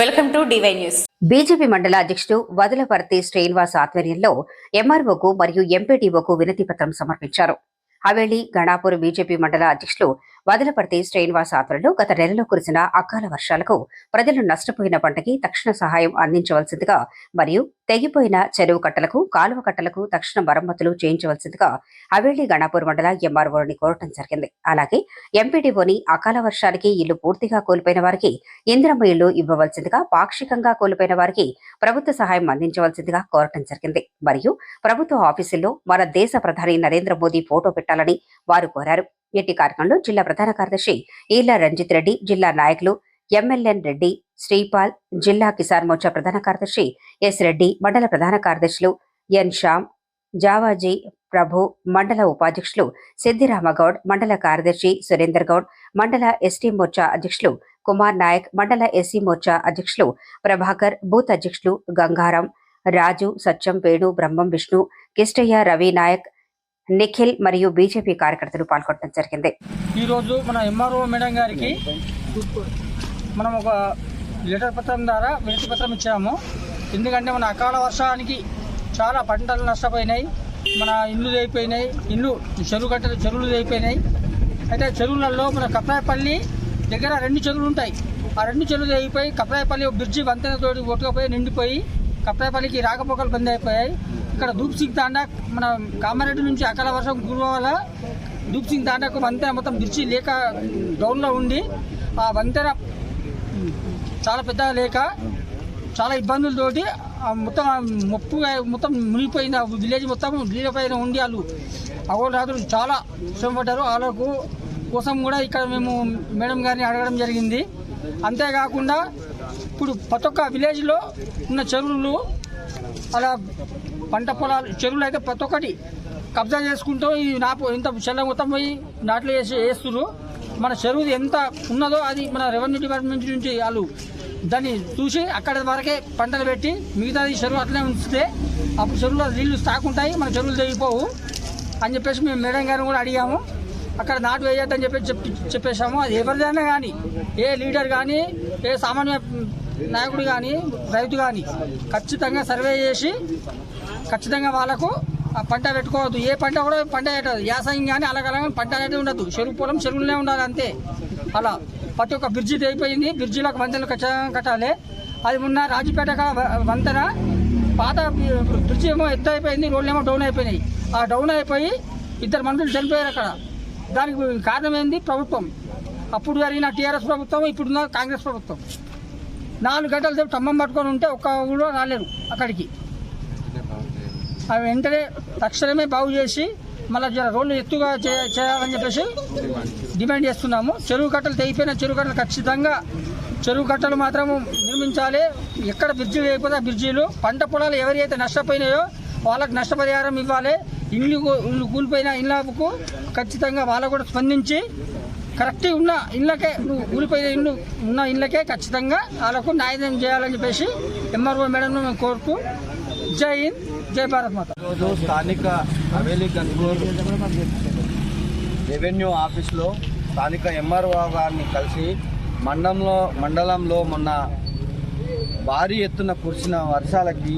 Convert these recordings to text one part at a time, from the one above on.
Welcome to DY news. BJP మండల అధ్యక్షుడు వదలవర్తి శ్రీనివాస్ ఆధ్వర్యంలో ఎంఆర్ఓకు మరియు ఎంపీటీఓకు వినతి పత్రం సమర్పించారు. హవేళి గణాపూర్ బీజేపీ మండల అధ్యక్షులు వదలపర్తి శ్రీనివాస్ ఆధ్వర్యంలో గత నెలలో కురిసిన అకాల వర్షాలకు ప్రజలు నష్టపోయిన పంటకి తక్షణ సహాయం అందించవలసిందిగా మరియు తెగిపోయిన చెరువు కట్టలకు కాలువ కట్టలకు తక్షణ మరమ్మతులు చేయించవలసిందిగా హవేళి గణాపూర్ మండల ఎంఆర్ఓని కోరటం జరిగింది. అలాగే ఎంపీటీఓని అకాల వర్షానికి ఇల్లు పూర్తిగా కోల్పోయిన వారికి ఇంద్రమ్మ ఇల్లు ఇవ్వవలసిందిగా పాక్షికంగా కోల్పోయిన వారికి ప్రభుత్వ సహాయం అందించవలసిందిగా కోరటం జరిగింది. మరియు ప్రభుత్వ ఆఫీసుల్లో మన దేశ ప్రధాని నరేంద్ర మోదీ ఫోటో పెట్టాలని వారు కోరారు. ఎట్టి కార్యక్రమంలో జిల్లా ప్రధాన కార్యదర్శి ఈల రంజిత్ రెడ్డి జిల్లా నాయకులు ఎంఎల్ఎన్ రెడ్డి శ్రీపాల్ జిల్లా కిసాన్ మోర్చా ప్రధాన కార్యదర్శి ఎస్ రెడ్డి మండల ప్రధాన కార్యదర్శులు ఎన్ శ్యామ్ జావాజీ ప్రభు మండల ఉపాధ్యక్షులు సిద్దిరామగౌడ్ మండల కార్యదర్శి సురేందర్ గౌడ్ మండల ఎస్టీ మోర్చా అధ్యక్షులు కుమార్ నాయక్ మండల ఎస్సీ మోర్చా అధ్యక్షులు ప్రభాకర్ బూత్ అధ్యక్షులు గంగారం రాజు సత్యం వేణు బ్రహ్మం విష్ణు కిష్టయ్య రవి నాయక్ నిఖిల్ మరియు బీజేపీ కార్యకర్తలు పాల్గొనడం జరిగింది. ఈరోజు మన ఎంఆర్ఓ మేడం గారికి మనం ఒక లెటర్ పత్రం ద్వారా వినతి పత్రం ఇచ్చాము. ఎందుకంటే మన అకాల వర్షానికి చాలా పంటలు నష్టపోయినాయి. మన ఇల్లు అయిపోయినాయి ఇల్లు చెరువు కట్టలు చెరువులు అయిపోయినాయి అయితే చెరువులలో మన కప్రాయపల్లి దగ్గర రెండు చెరువులు ఉంటాయి. ఆ రెండు చెరువులు అయిపోయి కప్రాయపల్లి బ్రిడ్జి వంతెనతోటి కొట్టుకుపోయి నిండిపోయి కప్పేపల్లికి రాకపోకలు బంద్ అయిపోయాయి. ఇక్కడ దూప్ సింగ్ తాండా మన కామారెడ్డి నుంచి అకాల వర్షం కురవాల దూప్ సింగ్ తాండాకు వంతెన మొత్తం బ్రిడ్జి లేక డౌన్లో ఉండి ఆ వంతెన చాలా పెద్దగా లేక చాలా ఇబ్బందులతోటి ఆ మొత్తం ముప్పు మొత్తం మునిగిపోయింది. ఆ విలేజ్ మొత్తం నీళ్ళపైన ఉండి వాళ్ళు అగోరాత్రులు చాలా శ్రమపడ్డారు వాళ్ళకు కోసం కూడా ఇక్కడ మేము మేడం గారిని అడగడం జరిగింది. అంతేకాకుండా ఇప్పుడు ప్రతి ఒక్క విలేజ్లో ఉన్న చెరువులు అలా పంట పొలాలు చెరువులు అయితే ప్రతి ఒక్కటి కబ్జా చేసుకుంటూ ఈ నాపు ఇంత చెల్ల మొత్తం పోయి నాట్లు వేసి వేస్తున్నారు మన చెరువు ఎంత ఉన్నదో అది మన రెవెన్యూ డిపార్ట్మెంట్ నుంచి వాళ్ళు దాన్ని చూసి అక్కడ వరకే పంటలు పెట్టి మిగతాది చెరువు అట్లనే ఉంచితే అప్పుడు చెరువులో నీళ్ళు స్టాక్ ఉంటాయి మన చెరువులు తెగిపోవు అని చెప్పేసి మేము మేడం గారిని కూడా అడిగాము. అక్కడ నాటు వేయొద్దని చెప్పి చెప్పేశాము. అది ఎవరిదైనా కానీ ఏ లీడర్ కానీ ఏ సామాన్య నాయకుడు కానీ రైతు కానీ ఖచ్చితంగా సర్వే చేసి ఖచ్చితంగా వాళ్ళకు ఆ పంట పెట్టుకోవద్దు. ఏ పంట కూడా పంట పెట్టదు యాసంగి కానీ అలాగలా పంట అనేది ఉండదు. చెరువు పొలం చెరువులోనే ఉండాలి అంతే. అలా ప్రతి ఒక్క బ్రిడ్జి తెగిపోయింది బ్రిడ్జిలకు వంతెనలు ఖచ్చితంగా కట్టాలి. అది ఉన్న రాజపేట వంతెన పాత బ్రిడ్జి ఏమో ఎత్తు అయిపోయింది. రోడ్లు ఏమో డౌన్ అయిపోయినాయి. ఆ డౌన్ అయిపోయి ఇద్దరు మనుషులు చనిపోయారు అక్కడ. దానికి కారణం ఏంది? ప్రభుత్వం. అప్పుడు జరిగిన టీఆర్ఎస్ ప్రభుత్వం ఇప్పుడున్న కాంగ్రెస్ ప్రభుత్వం. నాలుగు గంటల సేపు స్తంభం పట్టుకొని ఉంటే ఒక్క కూడా రాలేరు అక్కడికి. అవి వెంటనే తక్షణమే బాగు చేసి మళ్ళీ జర రోడ్లు ఎత్తుగా చే- చేయాలని చెప్పేసి డిమాండ్ చేస్తున్నాము. చెరువు కట్టలు తెగిపోయిన చెరువు కట్టలు ఖచ్చితంగా చెరువు కట్టలు మాత్రం నిర్మించాలి. ఎక్కడ బ్రిడ్జి లేకపోతే బ్రిడ్జిలు బ్రిడ్జీలు పంట పొలాలు ఎవరైతే నష్టపోయినాయో వాళ్ళకి నష్టపరిహారం ఇవ్వాలి. ఇల్లు ఇల్లు కూలిపోయిన ఇళ్ళకు ఖచ్చితంగా వాళ్ళ కూడా స్పందించి కరెక్ట్ ఉన్న ఇళ్ళకే నువ్వు కూలిపోయిన ఇల్లు ఉన్న ఇళ్ళకే ఖచ్చితంగా వాళ్ళకు న్యాయం చేయాలని చెప్పేసి ఎంఆర్ఓ మేడంను మేము కోరుతూ జై హింద్ జై భారత్ మాత. ఈరోజు స్థానిక హవేలీ గన్పూర్ రెవెన్యూ ఆఫీస్లో స్థానిక ఎంఆర్ఓ గారిని కలిసి మండలంలో మండలంలో మొన్న భారీ ఎత్తున కురిసిన వర్షాలకి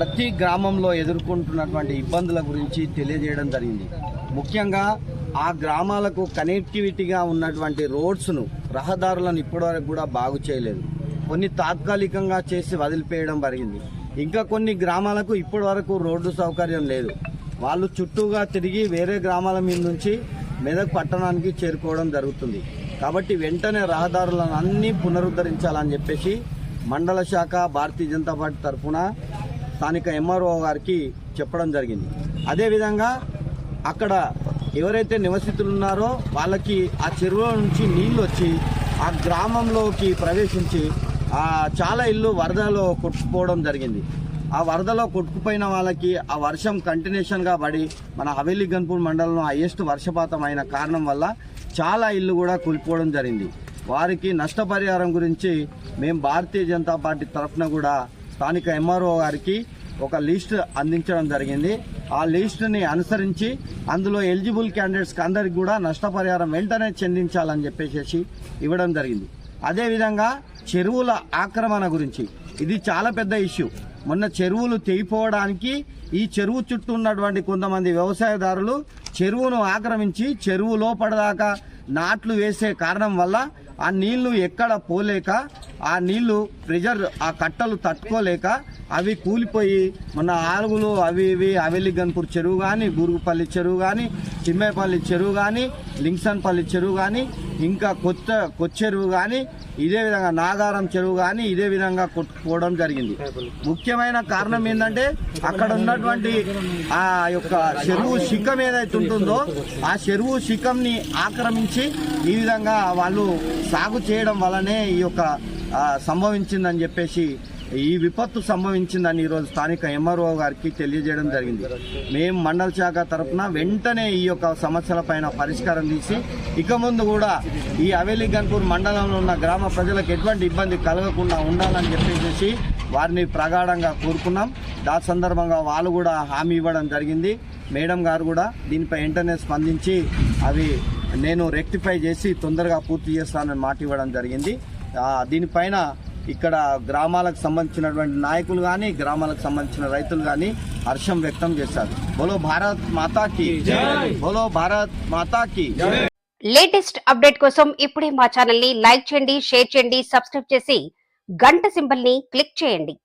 ప్రతి గ్రామంలో ఎదుర్కొంటున్నటువంటి ఇబ్బందుల గురించి తెలియజేయడం జరిగింది. ముఖ్యంగా ఆ గ్రామాలకు కనెక్టివిటీగా ఉన్నటువంటి రోడ్స్ను రహదారులను ఇప్పటివరకు కూడా బాగు చేయలేదు. కొన్ని తాత్కాలికంగా చేసి వదిలిపేయడం జరిగింది. ఇంకా కొన్ని గ్రామాలకు ఇప్పటి వరకు రోడ్డు సౌకర్యం లేదు. వాళ్ళు చుట్టూగా తిరిగి వేరే గ్రామాల మీద నుంచి మెదక్ పట్టణానికి చేరుకోవడం జరుగుతుంది. కాబట్టి వెంటనే రహదారులను అన్నీ పునరుద్ధరించాలని చెప్పేసి మండల శాఖ భారతీయ జనతా పార్టీ తరఫున స్థానిక ఎంఆర్ఓ గారికి చెప్పడం జరిగింది. అదేవిధంగా అక్కడ ఎవరైతే నివసితులు ఉన్నారో వాళ్ళకి ఆ చెరువుల నుంచి నీళ్ళు వచ్చి ఆ గ్రామంలోకి ప్రవేశించి ఆ చాలా ఇల్లు వరదలో కొట్టుకుపోవడం జరిగింది. ఆ వరదలో కొట్టుకుపోయిన వాళ్ళకి ఆ వర్షం కంటిన్యూషన్గా పడి మన హవేలీ గన్పూర్ మండలంలో హైయెస్ట్ వర్షపాతం అయిన కారణం వల్ల చాలా ఇల్లు కూడా కూలిపోవడం జరిగింది. వారికి నష్టపరిహారం గురించి మేము భారతీయ జనతా పార్టీ తరఫున కూడా స్థానిక ఎంఆర్ఓ గారికి ఒక లిస్ట్ అందించడం జరిగింది. ఆ లిస్టుని అనుసరించి అందులో ఎలిజిబుల్ క్యాండిడేట్స్కి అందరికి కూడా నష్టపరిహారం వెంటనే చెందించాలని చెప్పేసి ఇవ్వడం జరిగింది. అదేవిధంగా చెరువుల ఆక్రమణ గురించి ఇది చాలా పెద్ద ఇష్యూ. మొన్న చెరువులు తెగిపోవడానికి ఈ చెరువు చుట్టూ ఉన్నటువంటి కొంతమంది వ్యవసాయదారులు చెరువును ఆక్రమించి చెరువు లోపడదాకా నాట్లు వేసే కారణం వల్ల ఆ నీళ్ళు ఎక్కడ పోలేక ఆ నీళ్ళు ప్రెజర్ ఆ కట్టలు తట్టుకోలేక అవి కూలిపోయి మన ఆరుగులు అవి ఇవి అవెలిగన్పూర్ చెరువు కానీ గురుగుపల్లి చెరువు కానీ చిమ్మేపల్లి చెరువు కానీ లింగ్సన్పల్లి చెరువు కానీ ఇంకా కొత్త కొచ్చెరువు కానీ ఇదే విధంగా నాగారం చెరువు కానీ ఇదే విధంగా కొట్టుకోవడం జరిగింది. ముఖ్యమైన కారణం ఏంటంటే అక్కడ ఉన్నటువంటి ఆ యొక్క చెరువు శిఖం ఏదైతే ఉంటుందో ఆ చెరువు శిఖంని ఆక్రమించి ఈ విధంగా వాళ్ళు సాగు చేయడం వల్లనే ఈ యొక్క సంభవించిందని చెప్పేసి ఈ విపత్తు సంభవించిందని ఈరోజు స్థానిక ఎంఆర్ఓ గారికి తెలియజేయడం జరిగింది. మేము మండల శాఖ తరఫున వెంటనే ఈ యొక్క సమస్యల పైన పరిష్కారం తీసి ఇక ముందు కూడా ఈ అవేలి గన్పూర్ మండలంలో ఉన్న గ్రామ ప్రజలకు ఎటువంటి ఇబ్బంది కలగకుండా ఉండాలని చెప్పేసి వారిని ప్రగాఢంగా కోరుకున్నాం. దాని సందర్భంగా వాళ్ళు కూడా హామీ ఇవ్వడం జరిగింది. మేడం గారు కూడా దీనిపై వెంటనే స్పందించి అవి నేను రెక్టిఫై చేసి తొందరగా పూర్తి చేస్తానని మాట ఇవ్వడం జరిగింది. ఆ, దీనిపైన ఇక్కడ గ్రామాలకు సంబంధించినటువంటి నాయకులు కానీ గ్రామాలకు సంబంధించిన రైతులు కానీ హర్షం వ్యక్తం చేశారు. బోలో భారత్ మాతాకి. బోలో భారత్ మాతాకి. లేటెస్ట్ అప్డేట్ కోసం ఇప్పుడే మా ఛానల్ని లైక్ చేయండి షేర్ చేయండి సబ్స్క్రైబ్ చేసి గంట సింబల్ని క్లిక్ చేయండి.